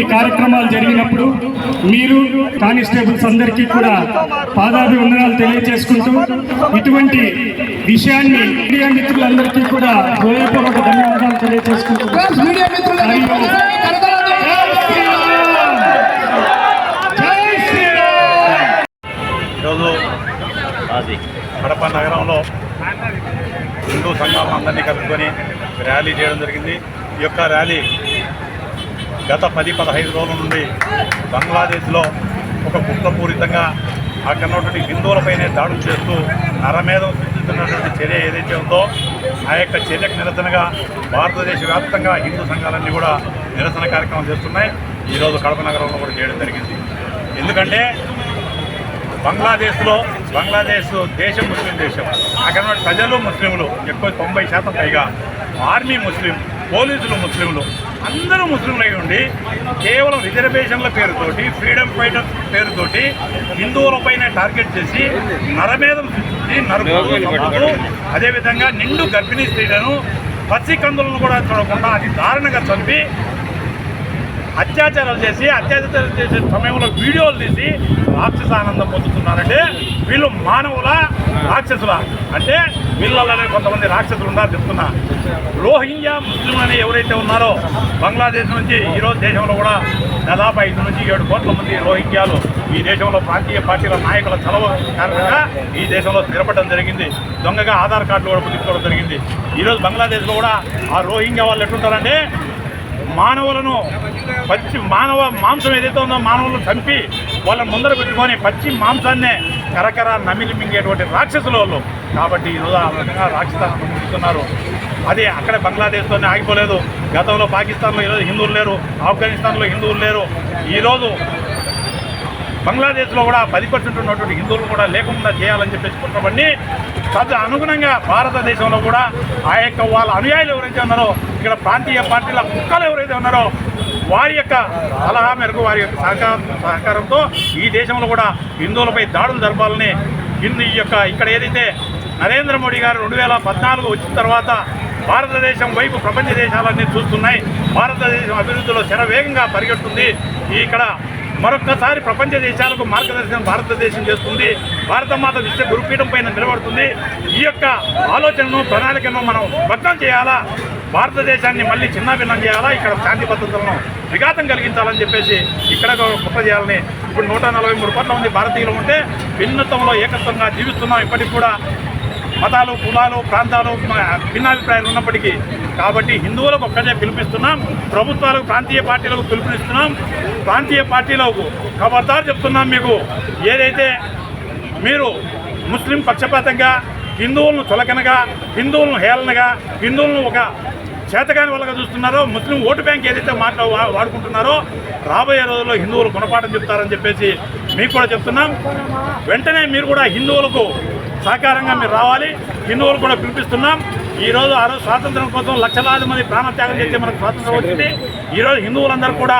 ఈ కార్యక్రమాలు జరిగినప్పుడు మీరు కానిస్టేబుల్స్ అందరికీ కూడా పాదాభివందనాలు తెలియజేసుకుంటూ ఇటువంటి విషయాన్ని మీడియా మిత్రులందరికీ కూడా హృదయపూర్వక ధన్యవాదాలు తెలియజేసుకుంటున్నాను ఈరోజు కడప నగరంలో హిందూ సంఘాలను అందరినీ కలుపుకొని ర్యాలీ చేయడం జరిగింది. యొక్క ర్యాలీ గత పది పదహైదు రోజుల నుండి బంగ్లాదేశ్లో ఒక గుప్తపూరితంగా అక్కడ ఉన్నటువంటి హిందువులపైనే దాడులు చేస్తూ నరమేధం సృష్టిస్తున్నటువంటి చర్య ఏదైతే ఉందో ఆ యొక్క చర్యకు నిరసనగా భారతదేశ వ్యాప్తంగా హిందూ సంఘాలన్నీ కూడా నిరసన కార్యక్రమం చేస్తున్నాయి. ఈరోజు కడప నగరంలో కూడా చేయడం జరిగింది. ఎందుకంటే బంగ్లాదేశ్లో బంగ్లాదేశ్ దేశం ముస్లిం దేశం. అక్కడ ప్రజలు ముస్లింలు. ఎక్కువ తొంభై శాతం పైగా ఆర్మీ ముస్లిం. పోలీసులు ముస్లింలు. అందరూ ముస్లింలు అయి ఉండి కేవలం రిజర్వేషన్ల పేరుతోటి ఫ్రీడమ్ ఫైటర్ పేరుతోటి హిందువులపైన టార్గెట్ చేసి నరమేధం సృష్టించి నరుకులు అదేవిధంగా నిండు గర్భిణీ స్త్రీలను పచ్చి కందులను కూడా చూడకుండా అతి దారుణంగా చంపి అత్యాచారాలు చేసి అత్యాచారాలు చేసే సమయంలో వీడియోలు తీసి రాక్షస ఆనందం పొందుతున్నారంటే వీళ్ళు మానవుల రాక్షసుల? అంటే వీళ్ళలోనే కొంతమంది రాక్షసులు ఉన్నారు చెప్తున్నా. రోహింగ్యా ముస్లిం అని ఎవరైతే ఉన్నారో బంగ్లాదేశ్ నుంచి ఈరోజు దేశంలో కూడా దాదాపు ఐదు నుంచి ఏడు కోట్ల మంది రోహింగ్యాలు ఈ దేశంలో ప్రాంతీయ పార్టీల నాయకుల చలవ కారణంగా ఈ దేశంలో స్థిరపడడం జరిగింది. దొంగగా ఆధార్ కార్డులు కూడా తీసుకోవడం జరిగింది. ఈరోజు బంగ్లాదేశ్లో కూడా ఆ రోహింగ్యా వాళ్ళు ఎట్లుంటారంటే మానవులను పచ్చి మానవ మాంసం ఏదైతే ఉందో మానవులను చంపి వాళ్ళని ముందర పెట్టుకొని పచ్చి మాంసాన్నే కరకర నమిలి మింగేటువంటి రాక్షసుల వాళ్ళు. కాబట్టి ఈరోజు ఆ రకంగా రాక్షసాలను ముందుతున్నారు అది అక్కడ బంగ్లాదేశ్తోనే ఆగిపోలేదు. గతంలో పాకిస్తాన్లో ఈరోజు హిందువులు లేరు. ఆఫ్ఘనిస్తాన్లో హిందువులు లేరు. ఈరోజు బంగ్లాదేశ్లో కూడా పది పర్సెంట్ ఉన్నటువంటి హిందువులు కూడా లేకుండా చేయాలని చెప్పేసి కుట్రపడి తద్ అనుగుణంగా భారతదేశంలో కూడా ఆ యొక్క వాళ్ళ అనుయాయులు ఎవరైతే ఉన్నారో ఇక్కడ ప్రాంతీయ పార్టీల కుక్కలు ఎవరైతే ఉన్నారో వారి యొక్క సలహా మేరకు వారి యొక్క సహకారం సహకారంతో ఈ దేశంలో కూడా హిందువులపై దాడులు జరపాలని హిందూ ఈ యొక్క ఇక్కడ ఏదైతే నరేంద్ర మోడీ గారు రెండు వేల పద్నాలుగు వచ్చిన తర్వాత భారతదేశం వైపు ప్రపంచ దేశాలన్నీ చూస్తున్నాయి. భారతదేశం అభివృద్ధిలో శరవేగంగా పరిగెడుతుంది. ఇక్కడ మరొక్కసారి ప్రపంచ దేశాలకు మార్గదర్శనం భారతదేశం చేస్తుంది. భారతమాత విశ్వ గురుపీఠం పైన నిలబడుతుంది. ఈ యొక్క ఆలోచనను ప్రణాళికను మనం భగ్నం చేయాలా? భారతదేశాన్ని మళ్ళీ చిన్నాభిన్నం చేయాలా? ఇక్కడ శాంతి భద్రతలను విఘాతం కలిగించాలని చెప్పేసి ఇక్కడ గొప్ప చేయాలని ఇప్పుడు నూట నలభై మూడు కోట్ల మంది భారతీయులు ఉంటే భిన్నత్వంలో ఏకత్వంగా జీవిస్తున్నాం. ఇప్పటికి కూడా మతాలు కులాలు ప్రాంతాలు భిన్నాభిప్రాయాలు ఉన్నప్పటికీ కాబట్టి హిందువులకు ఒక్కటే పిలిపిస్తున్నాం ప్రభుత్వాలకు ప్రాంతీయ పార్టీలకు పిలుపునిస్తున్నాం ప్రాంతీయ పార్టీలకు ఖబర్దారు చెప్తున్నాం మీకు. ఏదైతే మీరు ముస్లిం పక్షపాతంగా హిందువులను చులకనగా హిందువులను హేళనగా హిందువులను ఒక చేతకాని వాళ్ళగా చూస్తున్నారో ముస్లిం ఓటు బ్యాంక్ ఏదైతే మాట్లా వాడుకుంటున్నారో రాబోయే రోజుల్లో హిందువులు గుణపాఠం చెప్తారని చెప్పేసి మీకు కూడా చెప్తున్నాం. వెంటనే మీరు కూడా హిందువులకు సహకారంగా మీరు రావాలి. హిందువులు కూడా పిలిపిస్తున్నాం. ఈరోజు ఆ రోజు స్వాతంత్రం కోసం లక్షలాది మంది ప్రాణత్యాగం చేస్తే మనకు స్వాతంత్రం వచ్చింది. ఈ రోజు హిందువులందరూ కూడా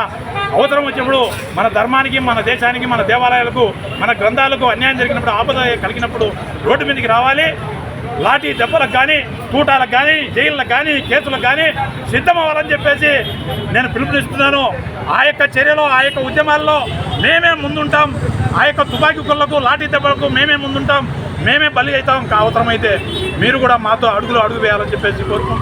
అవసరం వచ్చినప్పుడు మన ధర్మానికి మన దేశానికి మన దేవాలయాలకు మన గ్రంథాలకు అన్యాయం జరిగినప్పుడు ఆపద కలిగినప్పుడు రోడ్డు మీదకి రావాలి. లాఠీ దెబ్బలకు కానీ తూటాలకు కానీ జైళ్ళకు కానీ కేసులకు కానీ సిద్ధమవ్వాలని చెప్పేసి నేను పిలుపునిస్తున్నాను. ఆ యొక్క చర్యలో ఆ యొక్క ఉద్యమాల్లో మేమే ముందుంటాం. ఆ యొక్క తుపాకీ కుళ్ళకు లాఠీ దెబ్బలకు మేమే ముందుంటాం. మేమే బలి అవుతాం. అవసరమైతే మీరు కూడా మాతో అడుగులు అడుగు వేయాలని చెప్పేసి కోరుకుంటున్నాం.